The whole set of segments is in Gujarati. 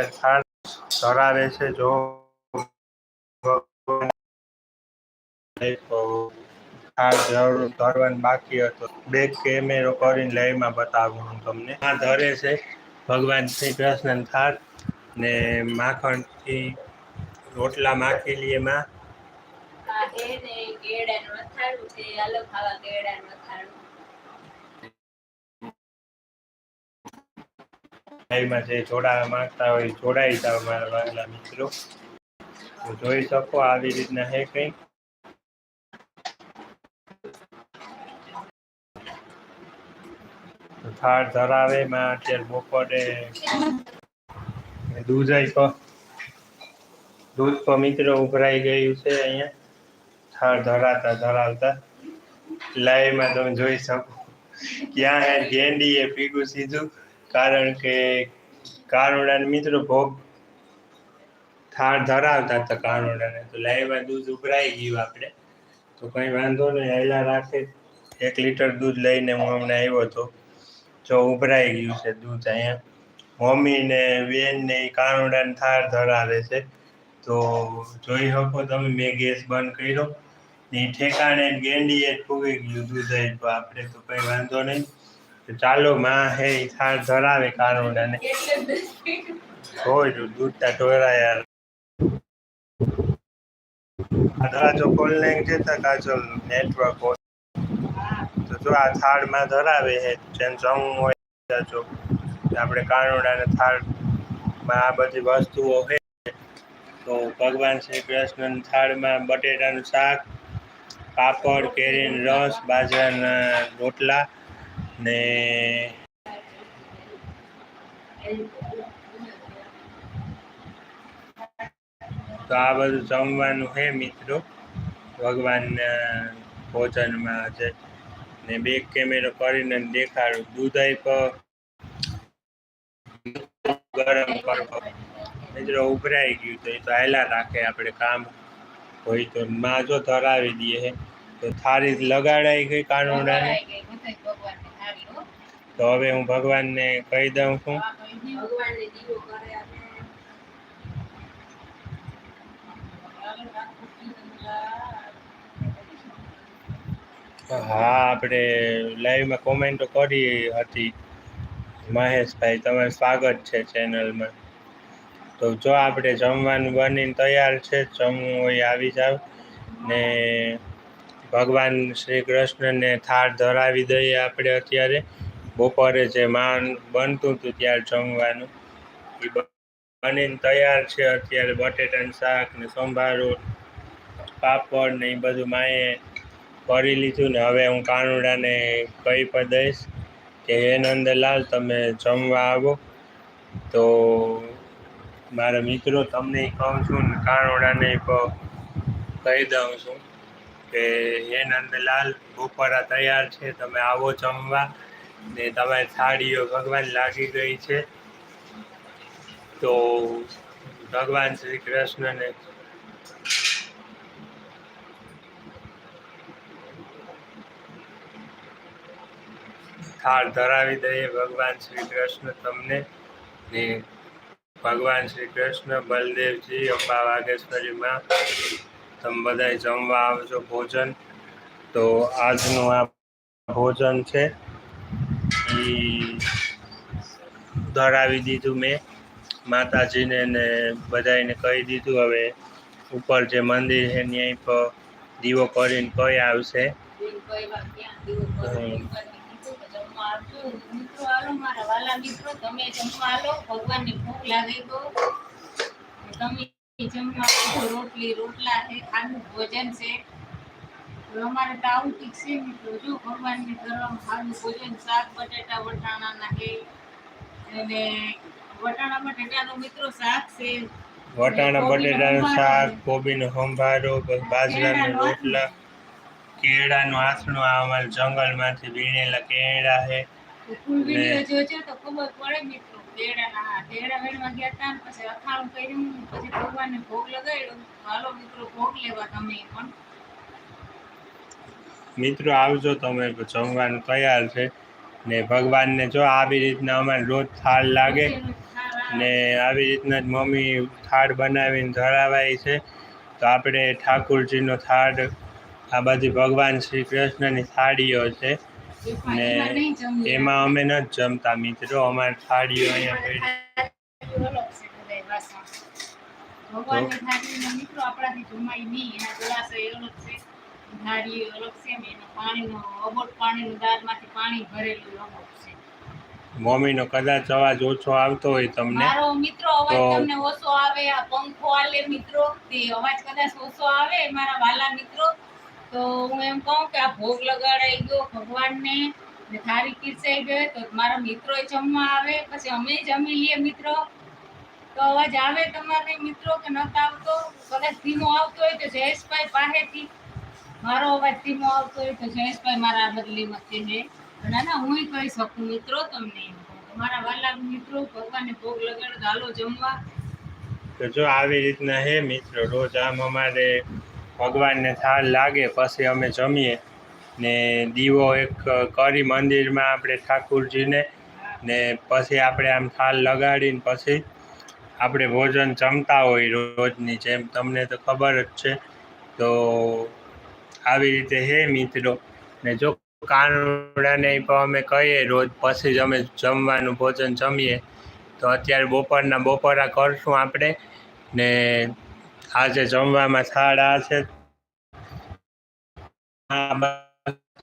અત્યારે ધરાવે છે, જો ધરવાનું બાકી હતો. બે કેમેરો કરીને લાઈવમાં બતાવું હું તમને. આ ધરે છે ભગવાન શ્રી કૃષ્ણ થાળ ને માખણથી રોટલા માખેલી એમાં. લાઈવમાં જે જોડાવા માંગતા હોય જોડાઈ જાઓ મારા વાગલા મિત્રો. જોઈ શકો આવી રીતના હે કંઈ થાળ ધરાવે, માં અત્યારે બપોરે દૂધાઈ તો. દૂધ તો મિત્રો ઉભરાઈ ગયું છે અહીંયા. થાળ ધરાતા, ધરાવતા. લાઈવમાં તમે જોઈ શકો. ક્યાં હે? એ પીગું સીધું કારણ કે કાનુડાને મિત્રો ભોગ થાળ ધરાવતા હતા કાનુડાને. તો લાઈવમાં દૂધ ઉભરાઈ ગયું આપણે. તો કંઈ વાંધો નહીં હેલા રાખે એક લીટર દૂધ લઈને હું હમણાં આવ્યો હતો જો ઉભરાઈ ગયું છે દૂધ અહીંયા. મમ્મી ને બેન ને કાનુડાને થાળ ધરાવે છે. તો જોઈ શકો તમે, મેં ગેસ બંધ કર્યો. ને ઠેકાણે ગેંડીએ જ ફૂગી ગયું દૂધ આપણે, તો કંઈ વાંધો નહીં. ચાલો માં હે થાળ ધરાવે કારણ અને? જોઈ દૂધતા ઢોરાયા આ કોલ ખોલને જતા કાજલ નેટવર્ક તો જો આ થાળમાં ધરાવે હે જેમ જમવું હોય જો. આપણે કાનુડાને થાળમાં આ બધી વસ્તુઓ હે તો ભગવાન શ્રી કૃષ્ણ થાળમાં બટેટાનું શાક પાપડ કેરીનો રસ બાજરાના રોટલા ને તો આ બધું જમવાનું હે મિત્રો. ભગવાનના ભોજનમાં આજે. ને બે કેમેરો કરીને દેખાડું. દૂધ આપ્યો ગરમ કરવો મિત્રો, ઉભરાઈ ગયું તો એ તો હાયલા રાખે આપણે કામ. હોય તો માં જો ધરાવી દઈએ તો થાળી લગાડાઈ ગઈ કાનુડાને. તો હવે હું ભગવાનને કહી દઉં છું. હા, આપણે લાઈવમાં કોમેન્ટો કરી હતી. મહેશભાઈ, તમારું સ્વાગત છે ચેનલમાં તો જો આપણે જમવાનું બનીને તૈયાર છે, જમવું હોય આવી જાવ ને ભગવાન શ્રી કૃષ્ણને થાળ ધરાવી દઈએ આપણે અત્યારે. બપોરે જે માન બનતું હતું ત્યારે જમવાનું. એ બનીને તૈયાર છે અત્યારે બટેટાનું શાક ને સંભારો, પાપડ ને એ બધું માએ કરી લીધું ને હવે હું કાનુડાને કહી પણ દઈશ કે હે નંદલાલ તમે જમવા આવો. તો મારા મિત્રો તમને કહું છું ને કાનુડાને કહી દઉં છું. કે હે નંદલાલ, બપોરા તૈયાર છે, તમે આવો જમવા. ને તમારી થાળીઓ ભગવાન લાગી ગઈ છે. તો ભગવાન શ્રી કૃષ્ણને થાળ ધરાવી દઈએ ભગવાન શ્રી કૃષ્ણ તમને. ભગવાન શ્રી કૃષ્ણ, બલદેવજી, અંબા વાગેશ્વરી માં તમે બધાએ જમવા આવજો ભોજન. તો આજનું આ ભોજન છે. એ ધરાવી દીધું મેં. માતાજીને ને બધાને કહી દીધું. હવે ઉપર જે મંદિર છે ત્યાં પર દીવો કરીને કઈ આવશે. ભગવાનને ભૂખ લાગે તો જમવા આવજો. રોટલી રોટલા છે ખાનું ભોજન છે. તો અમારે તો આવું ઠીક છે મિત્રો. જો ભગવાનને ધરમ ખાનું ભોજન શાક બટેટા વટાણાના છે. અને વટાણા બટેટાનો મિત્રો શાક છે. વટાણા બટેટાનું શાક કોબીનો સંભારો બાજરાના રોટલા કેળાનું આસણું અમારા જંગલમાંથી વીણેલા કેળા છે. તો ફૂલ વીડિયો જોજો તો ખબર પડે મિત્રો. મિત્રો મિત્રો, આવજો તમે, જમવાનું તૈયાર છે. ને ભગવાનને જો આવી રીતના અમારે રોજ થાળ લાગે ને આવી રીતના જ મમ્મી થાળ બનાવીને ધરાવાય છે. તો આપણે ઠાકુરજીનો થાળ, આ બધી ભગવાન શ્રી કૃષ્ણની થાળીઓ છે. ને એમાં અમે ન જમતા મિત્રો અમારે થાળીઓ અહીંયા પડી મિત્રો આપણાથી જમાય નહીં એના ગ્લાસ અલગ છે. થાળીઓ અલગ છે ને પાણીનો અબોટ પાણીનું દાળમાંથી પાણી ભરેલું અલગ છે. મમ્મીનો કદાચ અવાજ ઓછો આવતો હોય તમને મારો મિત્રો અવાજ તમને ઓછો આવે આ પંખો આલે મિત્રો તે અવાજ કદાચ ઓછો આવે મારા વાલા મિત્રો તો હું એમ કહું કે આ ભોગ લગાડાઈ ગયો ભગવાનને ને થારી પીરસાઈ ગયો તો મારા મિત્રો જમવા આવે, પછી અમે જમી લઈએ મિત્રો. તો અવાજ આવે તમારે મિત્રો કે નતો આવતો? કદાચ ધીમો આવતો હોય તો જયેશભાઈ પાસેથી. મારો અવાજ ધીમો આવતો હોય તો જયેશભાઈ મારા બદલીમાં છે ને ના હું કહી શકું મિત્રો તમને મારા વાલા મિત્રો, ભગવાનને ભોગ લગાડો હાલો જમવા. તો જો આવી રીતના હે મિત્રો, રોજ આમ અમારે ભગવાનને થાળ લાગે, પછી અમે જમીએ ને દીવો એક કરી મંદિરમાં આપણે ઠાકુરજીને ને પછી આપણે આમ થાળ લગાડીને પછી આપણે ભોજન જમતા હોય રોજની જેમ. તમને તો ખબર જ છે. તો આવી રીતે હે મિત્રો. ને જો કાનુડાને પણ અમે કહીએ, રોજ પછી જ અમે જમવાનું ભોજન જમીએ. તો અત્યારે બપોરના બપોરા કરશું આપણે ને આજે જમવામાં થાળ આ છે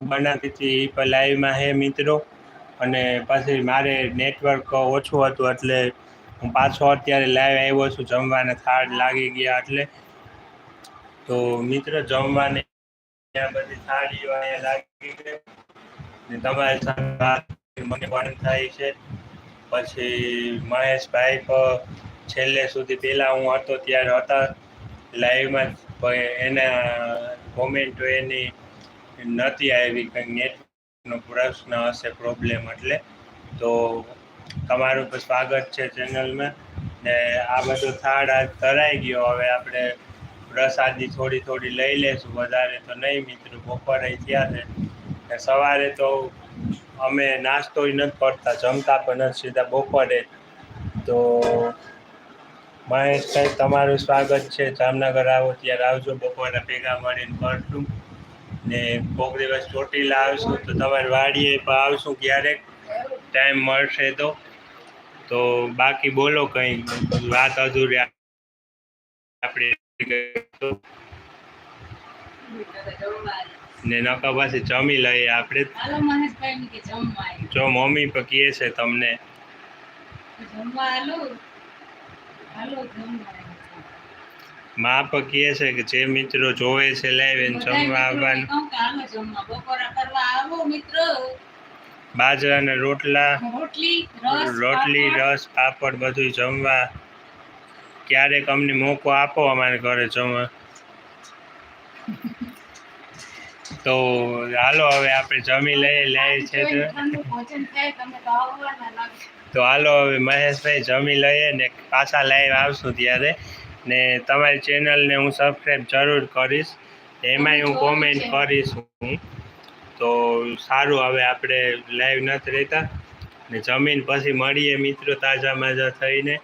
બનાવતી હતી લાઈવમાં હે મિત્રો. અને પછી મારે નેટવર્ક ઓછું હતું એટલે હું પાછો અત્યારે લાઈવ આવ્યો છું, જમવાના થાળ લાગી ગયા એટલે. તો મિત્રો, જમવાની ત્યાં બધી થાળીઓ અહીંયા લાગી ગઈ. ને તમારી મને વર્ણન થાય છે. પછી મહેશભાઈ છેલ્લે સુધી પહેલાં હું હતો, ત્યારે હતા. લાઈવમાં એના કોમેન્ટો એની નહોતી આવી કંઈક નેટનો પ્રશ્ન હશે પ્રોબ્લેમ એટલે. તો તમારું પણ સ્વાગત છે ચેનલમાં ને આ બધો થાળ આજ કરાઈ ગયો. હવે આપણે પ્રસાદી થોડી થોડી લઈ લેશું. વધારે તો નહીં મિત્રો, બપોરે થયા છે. ને સવારે તો અમે નાસ્તોય નથી કરતા, જમતા પણ નથી સીધા બપોરે. તો મહેશભાઈ તમારું સ્વાગત છે. જામનગર આવો ત્યારે આવજો. બપોરે ભેગા મળીને કરશું ને કોક દિવસ ચોટીલા આવશું તો તમારી વાડીએ પણ આવશું. ક્યારેક ટાઈમ મળશે તો. તો બાકી બોલો કંઈ. વાત અધૂરી આપણે ને નકા પાસે જમી લઈએ આપણે. જો મમ્મી પણ કહે છે તમને. જમવા હાલો હાલો જમવા આવ્યો. મા પણ કહે છે કે જે મિત્રો જોવે છે લાઈવ એને જમવા આવવાનું કહું જમવા બપોરા કરવા આવો મિત્રો બાજરાના રોટલા રોટલી રસ રોટલી પાપડ. રસ પાપડ બધું જમવા ક્યારેક અમને મોકો આપો અમારે ઘરે જમવા તો હાલો હવે આપણે જમી લઈએ લઈએ છે તો હાલો હવે મહેશભાઈ જમી લઈએ ને પાછા લાઈવ આવશું ત્યારે. ને તમારી ચેનલને હું સબસ્ક્રાઈબ જરૂર કરીશ. એમાંય હું કોમેન્ટ કરીશ હું. તો સારું હવે આપણે લાઈવ નથી રહેતા. ને જમીન પછી મળીએ મિત્રો તાજા માજા થઈને.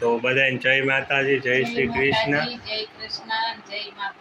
તો બધાને જય માતાજી જય શ્રી કૃષ્ણ. જય કૃષ્ણ જય મા